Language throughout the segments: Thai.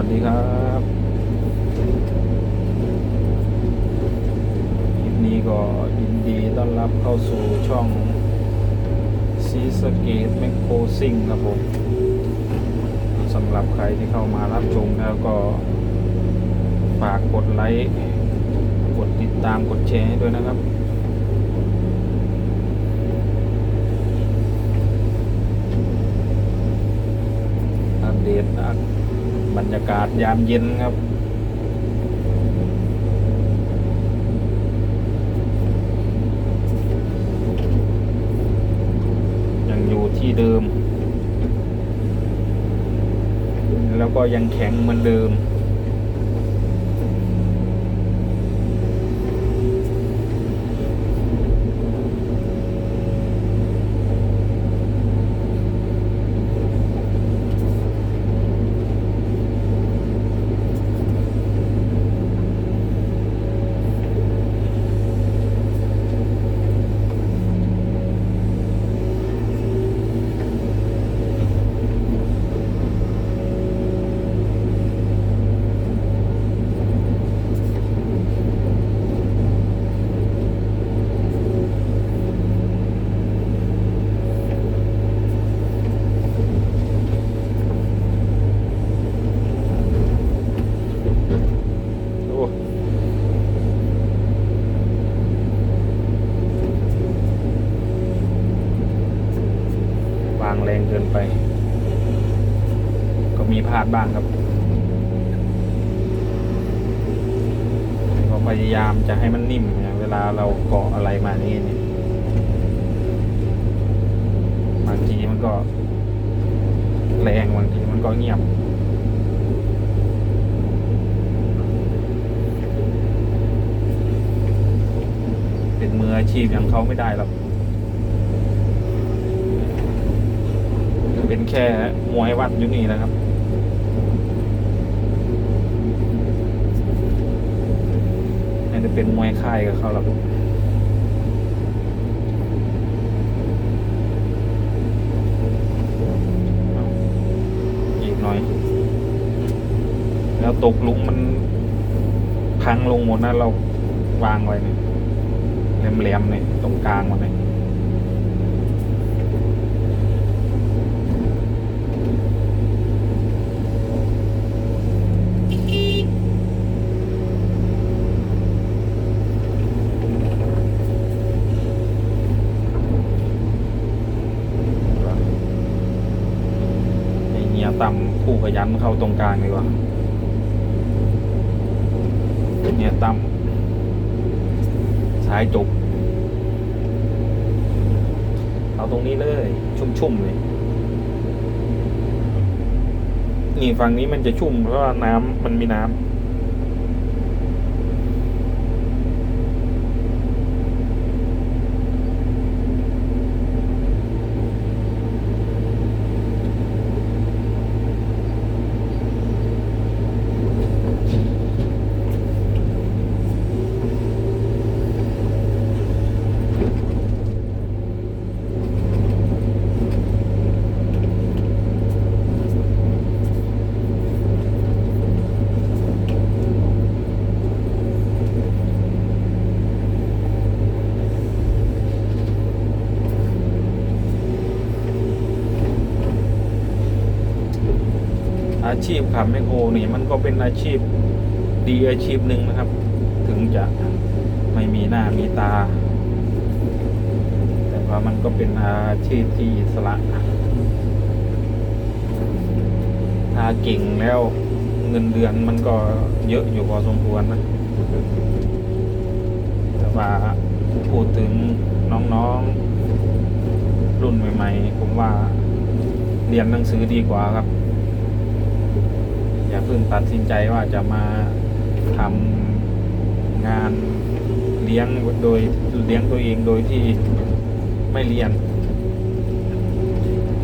วัสดีครับคลิปนี้ก็ยินดีต้อนรับเข้าสู่ช่องซีสเกตแมคโครซิงครับผมสำหรับใครที่เข้ามารับชมแล้วก็ฝากกดไลค์กดติดตามกดแชร์ให้ด้วยนะครับอัปเดตอะ บรรยากาศยามเย็นครับ ยังอยู่ที่เดิม แล้วก็ยังแข็งเหมือนเดิม โอ้วางแรงเกินไป ก็มีพ ลาดบ้างครับก็พยายามจะให้มันนิ่มนะเวลาเราเกาะอะไรมานี่เนี่ยบางทีมันก็แรงบางทีมันก็เงียบเป็นมืออาชีพอย่างเขาไม่ได้หรอก เป็นแค่มวยวัดอยู่นี่นะครับ ไม่ได้เป็นมวยค่ายกับเขาหรอกอีกหน่อย แล้วตกลุมมันพังลงหมดนะเราวางไว้เนี่ยแหลมๆเนี่ยตรงกลางมันเนี่ยไอ้เงีย คู่ขยันเข้าตรงกลางดีกว่าเนี่ยตั้มสายจุกเอาตรงนี้เลย ชุ่มๆเลย นี่ฝั่งนี้มันจะชุ่มเพราะว่าน้ำมันมีน้ำ ชีพขับแมคโครนี่มันก็เป็นอาชีพดีอาชีพหนึ่งนะครับ ถึงจะไม่มีหน้ามีตา แต่ว่ามันก็เป็นอาชีพที่อิสระถ้าเก่งแล้วเงินเดือนมันก็เยอะอยู่พอสมควรนะแต่ว่าพูดถึงน้องๆรุ่นใหม่ ๆ ผมว่าเรียนหนังสือดีกว่าครับ อย่าเพิ่งตัดสินใจว่าจะมาทำงานเลี้ยงโดยเลี้ยงตัวเองโดยที่ไม่เรียน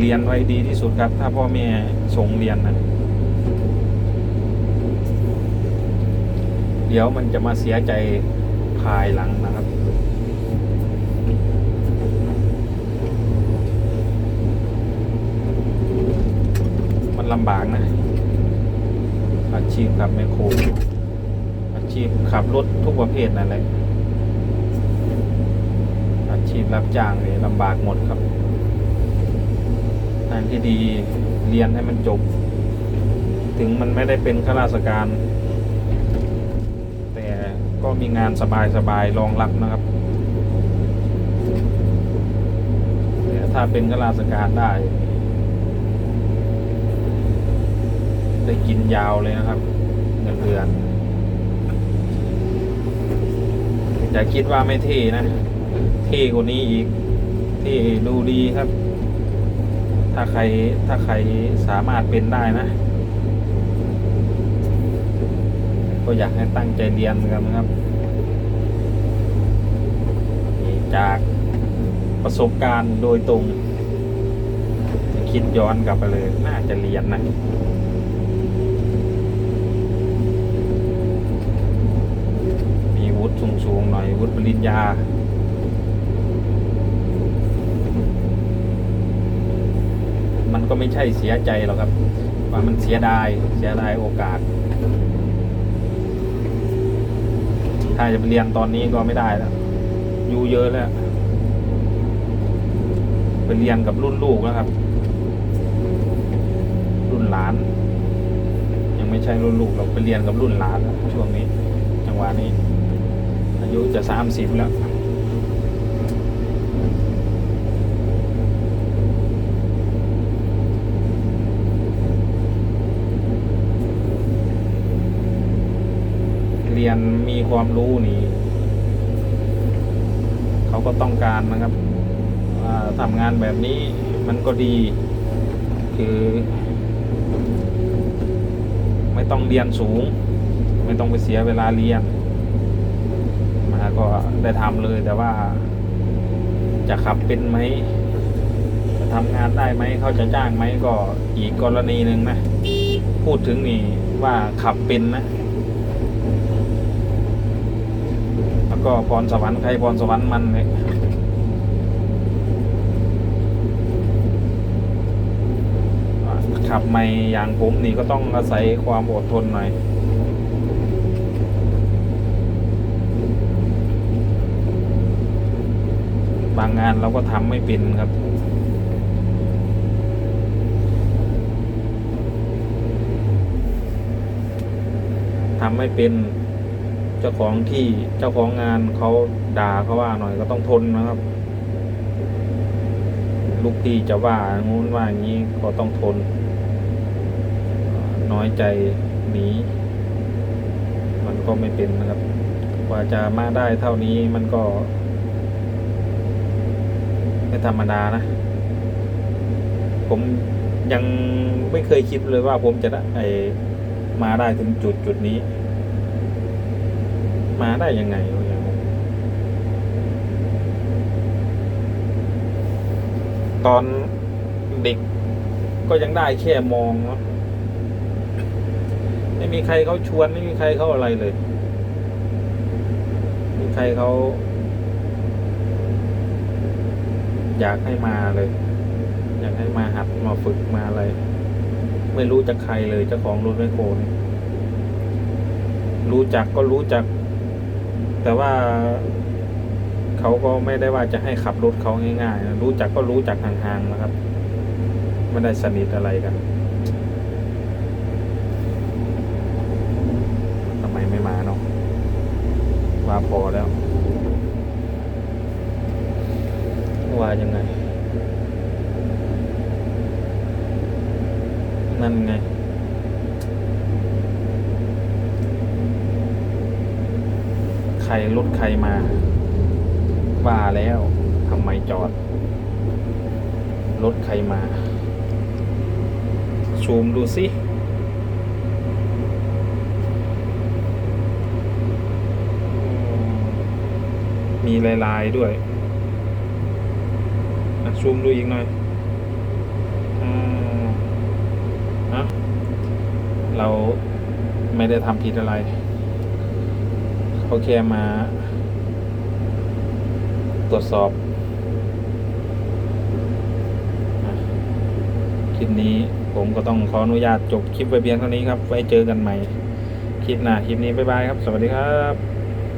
เรียนไว้ดีที่สุดครับ ถ้าพ่อแม่ส่งเรียนนะเดี๋ยวมันจะมาเสียใจภายหลังนะครับ มันลำบากนะ อาชีพขับแมคโครอาชีพขับรถทุกประเภทนั่นแหละอาชีพรับจ้างนี่ลำบากหมดครับทางที่ดีเรียนให้มันจบ ถึงมันไม่ได้เป็นข้าราชการ แต่ก็มีงานสบายๆรองรับนะครับถ้าเป็นข้าราชการได้ ได้กินยาวเลยนะครับเงินเดือนอย่าคิดว่าไม่เท่นะ เท่กว่านี้อีก เท่ดูดีครับ ถ้าใครถ้าใครสามารถเป็นได้นะ ก็อยากให้ตั้งใจเรียนกันนะครับ จากประสบการณ์โดยตรง คิดย้อนกลับไปเลย น่าจะเรียนนะ ฒิสูงๆหน่อยวุฒิปริญญา มันก็ไม่ใช่เสียใจหรอกครับว่ามันเสียดายเสียดายโอกาส ถ้าจะไปเรียนตอนนี้ก็ไม่ได้แล้วอยู่เยอะแล้วไปเรียนกับรุ่นลูกแล้วครับ รุ่นหลาน ยังไม่ใช่รุ่นลูกเราไปเรียนกับรุ่นหลานช่วงนี้ จังหวะนี้ อายุจะสามสิบแล้วเรียนมีความรู้นี่เขาก็ต้องการนะครับทำงานแบบนี้มันก็ดี คือ ไม่ต้องเรียนสูง ไม่ต้องไปเสียเวลาเรียน มาก็ได้ทำเลยแต่ว่า จะขับเป็นไหมจะทำงานได้ไหมเขาจะจ้างไหมก็อีกกรณีหนึ่งนะพูดถึงนี่ว่าขับเป็นนะ แล้วก็พรสวรรค์ใครพรสวรรค์มันเลยขับไม่อย่างผมนี่ก็ต้องอาศัยความอดทนหน่อย บางงานเราก็ทำไม่เป็นครับ ทำไม่เป็นเจ้าของที่เจ้าของงานเขาด่าเขาว่าหน่อยก็ต้องทนนะครับ ลูกพี่จะว่างู้นว่าอย่างนี้ก็ต้องทน น้อยใจหนีมันก็ไม่เป็นนะครับ กว่าจะมาได้เท่านี้มันก็ ไม่ธรรมดานะ ผมยังไม่เคยคิดเลยว่าผมจะได้มาได้ถึงจุดจุดนี้ มาได้ยังไงตอนเด็กก็ยังได้แค่มองเนาะไม่มีใครเขาชวนไม่มีใครเขาอะไรเลย มีใครเขา อยากให้มาเลย อยากให้มาหัดมาฝึกมาอะไร ไม่รู้จักใครเลยเจ้าของรถไมโครนี่รู้จักก็รู้จัก แต่ว่าเขาก็ไม่ได้ว่าจะให้ขับรถเขาง่ายๆ รู้จักก็รู้จักห่างๆนะครับ ไม่ได้สนิทอะไรกันทำไมไม่มาเนาะว่าพอแล้ว ว่ายังไง นั่นไง ใครรถใครมา ว่าแล้วทำไมจอด รถใครมา ซูมดูสิมีลาย ๆ ด้วย ซูมดูอีกหน่อยอนะเราไม่ได้ทำผิดอะไรเขาแค่มา ตรวจสอบอคลิปนี้ผมก็ต้องขออนุญาตจบคลิปไว้เพียงเท่านี้ครับ ไว้เจอกันใหม่ คลิปหน้า คลิปนี้ บ๊ายบายครับ สวัสดีครับ